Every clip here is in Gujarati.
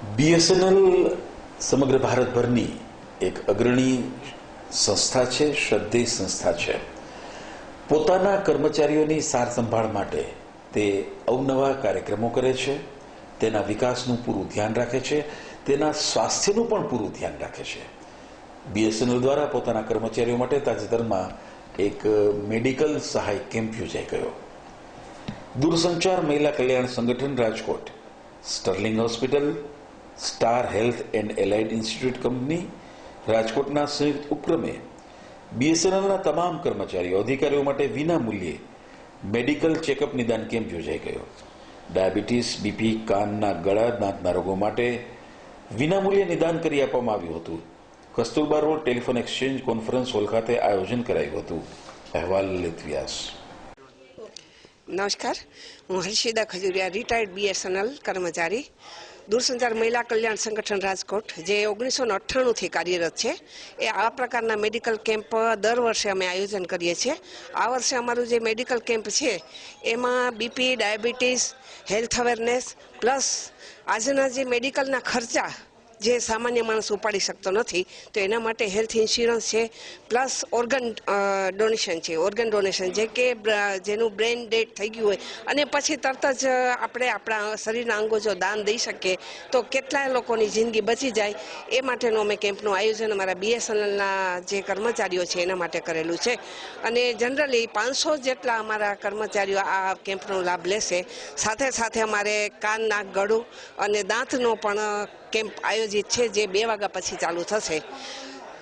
બીએસએનએલ સમગ્ર ભારતભરની એક અગ્રણી સંસ્થા છે, શ્રદ્ધેય સંસ્થા છે. પોતાના કર્મચારીઓની સાર સંભાળ માટે તે અવનવા કાર્યક્રમો કરે છે, તેના વિકાસનું પૂરું ધ્યાન રાખે છે, તેના સ્વાસ્થ્યનું પણ પૂરું ધ્યાન રાખે છે. બીએસએનએલ દ્વારા પોતાના કર્મચારીઓ માટે તાજેતરમાં એક મેડિકલ સહાય કેમ્પ યોજાઈ ગયો. દૂરસંચાર મહિલા કલ્યાણ સંગઠન Rajkot, sterling hospital star health and allied institute company રાજકોટના સંયુક્ત ઉપક્રમે બીએસએનએલના તમામ કર્મચારીઓ, અધિકારીઓ માટે વિના મૂલ્યે મેડિકલ ચેકઅપ નિદાન કેમ્પ યોજાઈ ગયો. ડાયાબિટીસ, બીપી, કાનના ગળા, દાંતના રોગો માટે વિનામૂલ્યે નિદાન કરી આપવામાં આવ્યું હતું. Kasturba road telephone exchange conference hall ખાતે આયોજન કરાયું હતું. અહેવાલ લલિત વ્યાસ. નમસ્કાર. હું હર્ષિદા ખજુરિયા રિટાયર્ડ બીએસએનએલ કર્મચારી. દૂરસંચાર મહિલા કલ્યાણ સંગઠન રાજકોટ, જે ઓગણીસો ને અઠ્ઠાણુંથી કાર્યરત છે, એ આ પ્રકારના મેડિકલ કેમ્પ દર વર્ષે અમે આયોજન કરીએ છીએ. આ વર્ષે અમારું જે મેડિકલ કેમ્પ છે, એમાં BP, diabetes, health awareness, plus આજના જે મેડિકલના ખર્ચા જે સામાન્ય માણસ ઉપાડી શકતો નથી, તો એના માટે હેલ્થ ઇન્સ્યોરન્સ છે પ્લસ ઓર્ગન ડોનેશન છે. ઓર્ગન ડોનેશન જે કે જેનું બ્રેન ડેડ થઈ ગયું હોય, અને પછી તરત જ આપણે આપણા શરીરના અંગો જો દાન દઈ શકીએ, તો કેટલાય લોકોની જિંદગી બચી જાય. એ માટેનું અમે કેમ્પનું આયોજન અમારા બીએસએનએલના જે કર્મચારીઓ છે, એના માટે કરેલું છે. અને જનરલી પાંચસો જેટલા અમારા કર્મચારીઓ આ કેમ્પનો લાભ લેશે. સાથે સાથે અમારે કાન, નાક, ગળું અને દાંતનો પણ કેમ્પ આયોજિત છે, જે બે વાગ્યા પછી ચાલુ થશે.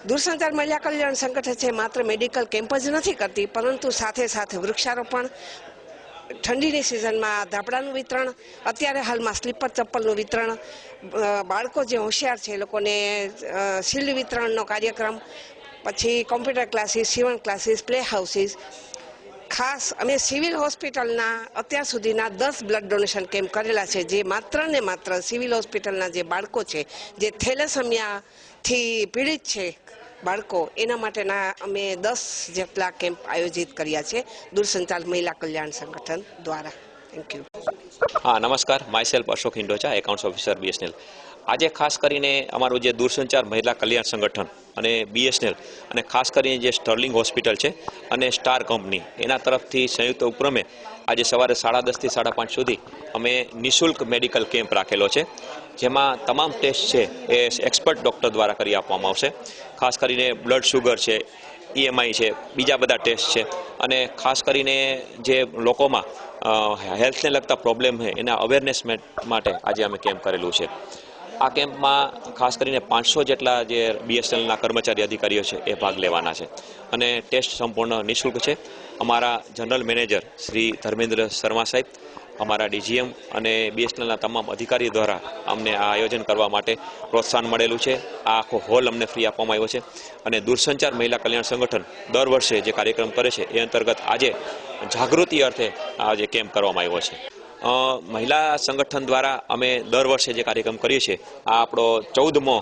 દૂરસંચાર મહિલા કલ્યાણ સંગઠન છે, માત્ર મેડિકલ કેમ્પ જ નથી કરતી, પરંતુ સાથે સાથે વૃક્ષારોપણ, ઠંડીની સિઝનમાં ધાબળાનું વિતરણ, અત્યારે હાલમાં સ્લીપર ચપ્પલનું વિતરણ બાળકો જે હોશિયાર છે એ લોકોને શિલ્ડ વિતરણનો કાર્યક્રમ, પછી કોમ્પ્યુટર ક્લાસીસ, સીવણ ક્લાસીસ, પ્લે હાઉસીસ ખાસ અમે સિવિલ હોસ્પિટલના અત્યાર સુધીના દસ બ્લડ ડોનેશન કેમ્પ કરેલા છે, જે માત્ર ને માત્ર સિવિલ હોસ્પિટલના જે બાળકો છે, જે થેલેસમિયાથી પીડિત છે બાળકો, એના માટેના અમે દસ જેટલા કેમ્પ આયોજિત કર્યા છે, દૂરસંચાર મહિલા કલ્યાણ સંગઠન દ્વારા. થેન્ક યુ હા, નમસ્કાર. My self Ashok Hindocha accounts officer BSNL આજે ખાસ કરીને અમારું જે દૂરસંચાર મહિલા કલ્યાણ સંગઠન અને બીએસએનએલ અને ખાસ કરીને જે સ્ટર્લિંગ હોસ્પિટલ છે અને સ્ટાર કંપની, એના તરફથી સંયુક્ત ઉપક્રમે આજે સવારે સાડા દસથી સાડા પાંચ સુધી અમે નિઃશુલ્ક મેડિકલ કેમ્પ રાખેલો છે, જેમાં તમામ ટેસ્ટ છે એ એક્સપર્ટ ડૉક્ટર દ્વારા કરી આપવામાં આવશે. ખાસ કરીને બ્લડ શુગર છે ઈએમઆઈ છે, બીજા બધા ટેસ્ટ છે અને ખાસ કરીને જે લોકોમાં હેલ્થને લગતા પ્રોબ્લેમ છે, એના અવેરનેસ માટે આજે અમે કેમ્પ કરેલું છે. આ કેમ્પમાં ખાસ કરીને પાંચસો જેટલા જે બીએસએનએલના કર્મચારી અધિકારીઓ છે, એ ભાગ લેવાના છે. અને ટેસ્ટ સંપૂર્ણ નિઃશુલ્ક છે. અમારા જનરલ મેનેજર શ્રી ધર્મેન્દ્ર શર્મા સાહેબ, અમારા ડીજીએમ અને બીએસએનએલના તમામ અધિકારીઓ દ્વારા અમને આ આયોજન કરવા માટે પ્રોત્સાહન મળેલું છે. આ આખો હોલ અમને ફ્રી આપવામાં આવ્યો છે. અને દૂરસંચાર મહિલા કલ્યાણ સંગઠન દર વર્ષે જે કાર્યક્રમ કરે છે, એ અંતર્ગત આજે જાગૃતિ અર્થે આ જે કેમ્પ કરવામાં આવ્યો છે. મહિલા સંગઠન દ્વારા અમે દર વર્ષે જે કાર્યક્રમ કરીએ છીએ, આ આપણો ચૌદમો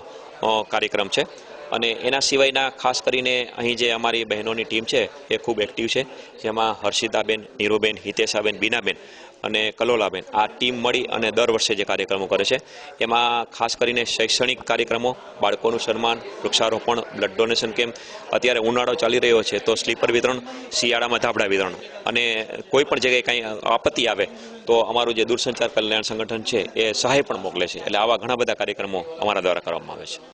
કાર્યક્રમ છે. અને એના સિવાયના ખાસ કરીને અહીં જે અમારી બહેનોની ટીમ છે, એ ખૂબ એક્ટિવ છે. જેમાં હર્ષિતાબેન, નીરુબેન, હિતેશાબેન, બીનાબેન અને કલોલાબેન. આ ટીમ મળી અને દર વર્ષે જે કાર્યક્રમો કરે છે. એમાં ખાસ કરીને શૈક્ષણિક કાર્યક્રમો, બાળકોનું સન્માન, વૃક્ષારોપણ બ્લડ ડોનેશન કેમ્પ અત્યારે ઉનાળો ચાલી રહ્યો છે, તો સ્લીપર વિતરણ, શિયાળામાં ધાબળા વિતરણ. અને કોઈ પણ જગ્યાએ કાંઈ આપત્તિ આવે, તો અમારું જે દૂરસંચાર કલ્યાણ સંગઠન છે, એ સહાય પણ મોકલે છે. એટલે આવા ઘણા બધા કાર્યક્રમો અમારા દ્વારા કરવામાં આવે છે.